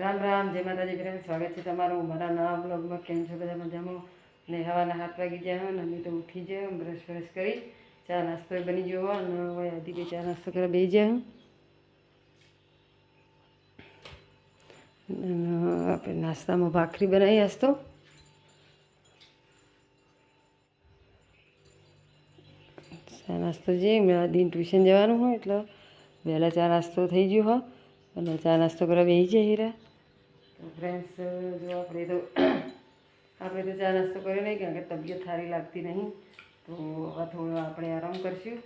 રામ રામ, જય માતાજી પ્રેમ સ્વાગત છે તમારું મારા નવા બ્લોગમાં. કેમ છો બધા મજામાં? ને હવાના હાથ વાગી ગયા હોય ને, અમે તો ઉઠી જાય બ્રશ બ્રશ કરી, ચા નાસ્તો બની ગયો હોય અને હવે બી ચા નાસ્તો કરવા બેસી જાય આપણે નાસ્તામાં ભાખરી બનાવી આજ તો. ચા નાસ્તો જે, મેં દિન ટ્યુશન જવાનું હોય એટલે વહેલા ચા નાસ્તો થઈ ગયો હોય. અને ચા નાસ્તો કરવા બેસી જાય હીરા. ફ્રેન્ડ્સ જો આપણે તો આપણે તો ચા નાસ્તો કર્યો નહીં, કારણ કે તબિયત સારી લાગતી નહીં. તો હવે થોડો આપણે આરામ કરશું.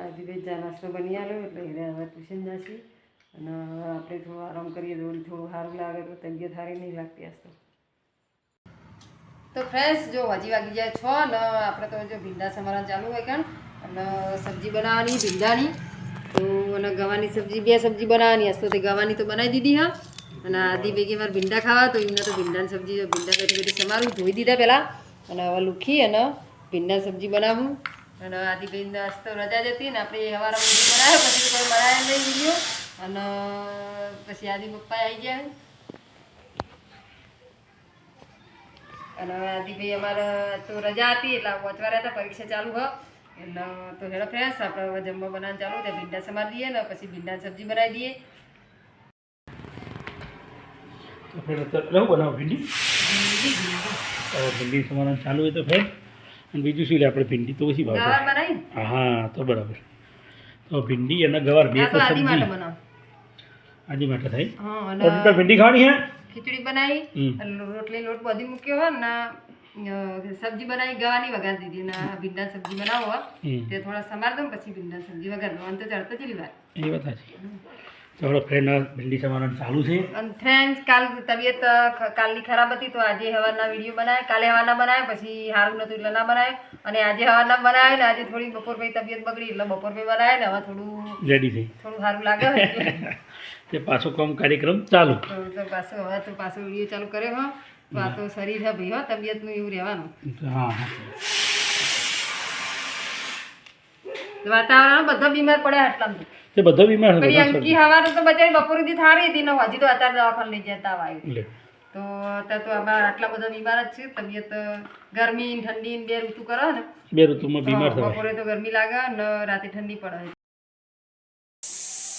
આજે ચા નાસ્તો બની આવ્યો એટલે એને હવે ટ્યુશન જશે. અને આપણે થોડો આરામ કરીએ, તો થોડું સારું લાગે, તો તબિયત સારી નહીં લાગતી આજ તો. તો ફ્રેન્ડ્સ જો હજી વાગી જાય છ ને આપણે તો જો ભીંડા સમારા ચાલુ હોય કારણ અને સબ્જી બનાવવાની ભીંડાની. તો અને ગવાની સબ્જી, બે સબ્જી બનાવવાની હશે તે ગવાની તો બનાવી દીધી, હા. અને આદિ ભેગી મારે ભીંડા ખાવા તો એમને તો ભીંડાની સબ્જી, ભીંડા બેઠી બેઠી સમારું, ધોઈ દીધા પહેલાં અને હવે લુખી અને ભીંડા સબ્જી બનાવું. અને આદિ ભાઈ આજ તો રજા જતી ને આપણે હવારે વીડિયો બનાવ્યો, પછી કોઈ બનાવ્યો નહીં લીધો અને પછી આદિ પપ્પા આવી ગયા. અને આદિભાઈ અમારે તો રજા હતી, એટલે પહોંચવા હતા, પરીક્ષા ચાલુ હ. એટલે તો હેડો ફ્રેશ આપણે જમવા બનાવવાનું ચાલુ ભીંડા સમારી દઈએ ને પછી ભીંડાની સબ્જી બનાવી દઈએ. તો ફેર બનાવો ભીંડી. ભીંડી તમારા ચાલુ હોય તો ફેર. અને બીજું શું લે આપણે ભીંડી તો ઓછી ભાવે. બનાવી હા તો બરાબર. તો ભીંડી અને ગવાર બે તો સબ્જી. આજી માટે થાય. હા તો ભીંડી ખાવાની હે? ખીચડી બનાવી રોટલી લોટ બધી મૂક્યો હોય ને સબ્જી બનાવી ગવાની વઘાર દીધી. ને ભીંડા સબ્જી બનાવો તે થોડા સમાર દઉં પછી ભીંડા સબ્જી વઘાર અને તો ચડતો જ વાર એ વાત સાચી. તો ફ્રેન્ડ ભીંડી સમારવાનું ચાલુ છે. અને ફ્રેન્ડ્સ કાલ તબિયત કાલની ખરાબ હતી તો આજે હવારના વીડિયો બનાવ્યા. કાલે હવારના બનાવ્યા પછી સારું નતું એટલે ના બનાવ્યો. અને આજે હવારના બનાવ્યા ને આજે થોડી બપોર પછી તબિયત બગડી એટલે બપોર પછી બનાવ્યા ને હવે થોડું રેડી થઈ થોડું સારું લાગે તે પાછો કામ કાર્યક્રમ ચાલુ. તો પાછો હવે તો પાછો વીડિયો ચાલુ કર્યો હો. તો આ તો શરીર હે ભાઈ હો તબિયતનું એવું રહેવાનું. હા હા વાતાવરણ બધા બીમાર પડ્યા આટલા તે બધા બીમાર છે પેલી બધા અંકી હવારે તો બચારી બપોર સુધી થારી હતી ને હજી તો અત્યારે દવાખાને લઈ જતા આવ્યું તો અત્યારે તો અમારા આટલા બધા બીમાર જ છે. તબિયત ગરમી ઠંડી બે ઋતુ કરો ને. બે ઋતુમાં બીમાર થાય બપોરે તો ગરમી લાગે ને રાતે ઠંડી પડે.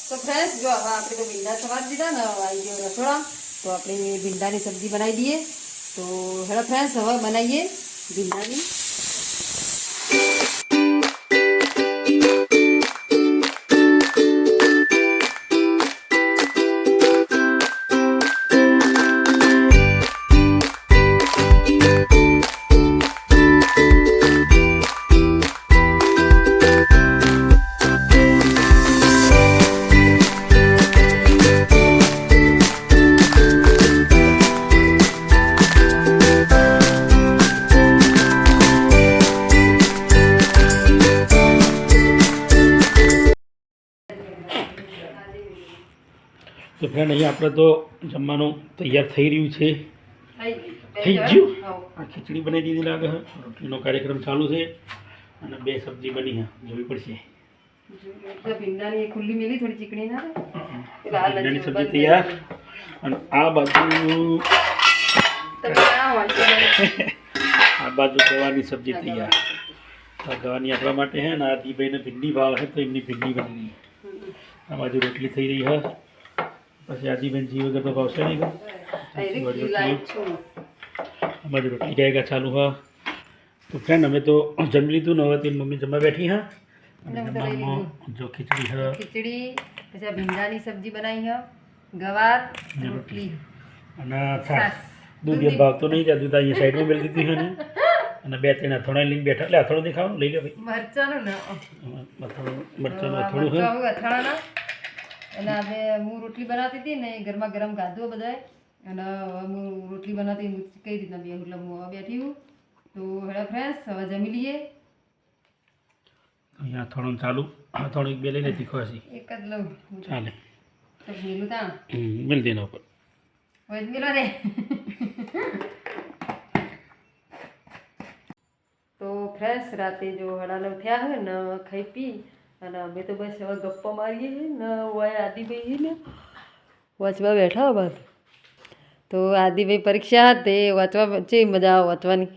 તો ફ્રેન્ડ્સ જો હવે આપણે તો ભીંડા સવાર દીધા ને આવી ગયો રસોડા. તો આપણે ભીંડાની સબ્જી બનાવી દઈએ. તો હેલો ફ્રેન્ડ્સ હવે બનાવીએ ભીંડાની. તો ફ્રેન્ડ અહીંયા આપણે તો જમવાનું તૈયાર થઈ રહ્યું છે. થઈ ગયું આ ખીચડી બનાવી દીધી લાગે છે. રોટલીનો કાર્યક્રમ ચાલુ છે અને બે સબ્જી બની છે. જોવી પડશે. ભીંડાની સબ્જી તૈયાર. અને આ બાજુ. આ બાજુ ગવાની સબ્જી તૈયાર. આ ગવાની આપણા માટે હે ને આ દીભાઈને ભીંડી ભાવ છે તો એમની ભીંડી બની રહી આ બાજુ રોટલી થઈ રહી છે. પછી આદિબેન જી વગર તો ભાવશે નહીં અમારી રોટલી ગાયગા ચાલુ હા. તો ફ્રેન્ડ અમે તો જમી લીધું ને હવે તેની મમ્મી જમવા બેઠી હા. અને જમવામાં જો ખીચડી હા. ખીચડી પછી ભીંડાની સબ્જી બનાવી હા. ગવાર રોટલી. અને છાશ. દૂધ એ ભાવતો નહીં ત્યાં દૂધ અહીંયા સાઈડમાં મેળવી દીધી ને. અને બે ત્રણ અથોણા લઈને બેઠા. એટલે અથોણું દેખાવ લઈ લે ભાઈ. મરચાનું ના. મરચાનું અથોણું અથાણાના. અને હવે હું રોટલી બનાવતી હતી ને ગરમા ગરમ ગાધું બધાએ. અને હવે હું રોટલી બનાવતી હું કઈ રીતના બે એટલે હું બેઠી હું. તો હેડા ફ્રેન્ડ્સ હવે જમી લઈએ. અહીંયા થોડું ચાલુ. થોડુંક એક બે લઈને તીખો હશે એક જ લઉં. ચાલે. તો મેલું તાણ. મેલ મેળ દે ઉપર. જ મેલો રે. તો ફ્રેશ રાતે જો હડાલવ થયા હોય ને ખાઈ પી. અને અમે તો બસ હવે ગપ્પા મારીએ છીએ ને હોય આદિભાઈ ને વાંચવા બેઠા બસ. તો આદિભાઈ પરીક્ષા હતી વાંચવા જે મજા આવે વાંચવાની?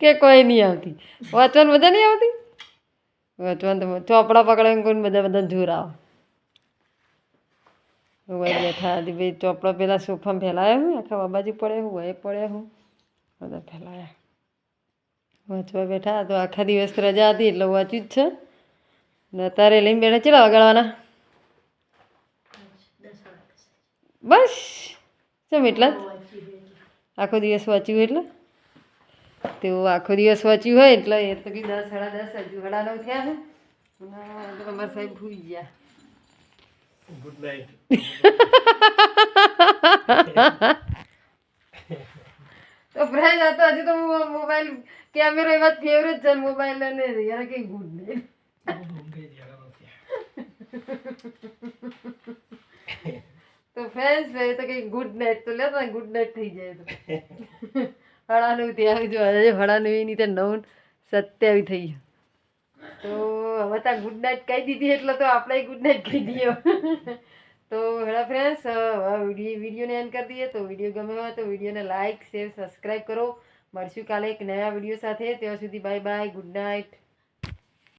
કે કોઈ નહીં આવતી. વાંચવાની મજા નહીં આવતી? વાંચવાનું તો ચોપડા પકડે કોઈ બધા બધા જોર આવે. હોય બેઠા આદિભાઈ ચોપડા પહેલાં સોફામાં ફેલાયા હું આખા બાબાજી પડે હું હોય પડે હું બધા ફેલાયા. વાંચવા બેઠા તો આખા દિવસ રજા હતી એટલે વાંચ્યું જ છે. ને અત્યારે લઈને બેઠા ચેલા વગાડવાના? બસ ચમ એટલા જ? આખો દિવસ વાંચ્યું એટલે? તેવું આખો દિવસ વાંચ્યું હોય એટલે એ તો કઈ દસ સાડા દસ હજુ સાડા નવ થયા છે. અમારા સાહેબ ભૂલી ગયા. ગુડ નાઇટ તો ફ્રેન્ડ હતો હજી તો મોબાઈલ કેમેરો એમાં ફેવરેટ છે મોબાઈલ અને યાર કઈ ગુડ નહીં તો ફ્રેન્ડ્સ એ તો કંઈ ગુડ નાઇટ તો લે ને ગુડ નાઇટ થઈ જાય તો હળાનું ત્યાં જો હજુ હળાનું એની તો નવ સત્યાવી થઈ ગયું તો હવે ત્યાં ગુડ નાઇટ કહી દીધી એટલે તો આપણે ગુડ નાઇટ કહી દઈએ તો હેડા ફ્રેન્ડ્સ વીડિયો વિડીયોને એન્ડ કરી દઈએ તો વીડિયો ગમે હોય તો વિડીયોને લાઇક શેર સબસ્ક્રાઈબ કરો મળશું કાલે એક નયા વીડિયો સાથે ત્યાં સુધી બાય બાય ગુડ નાઇટ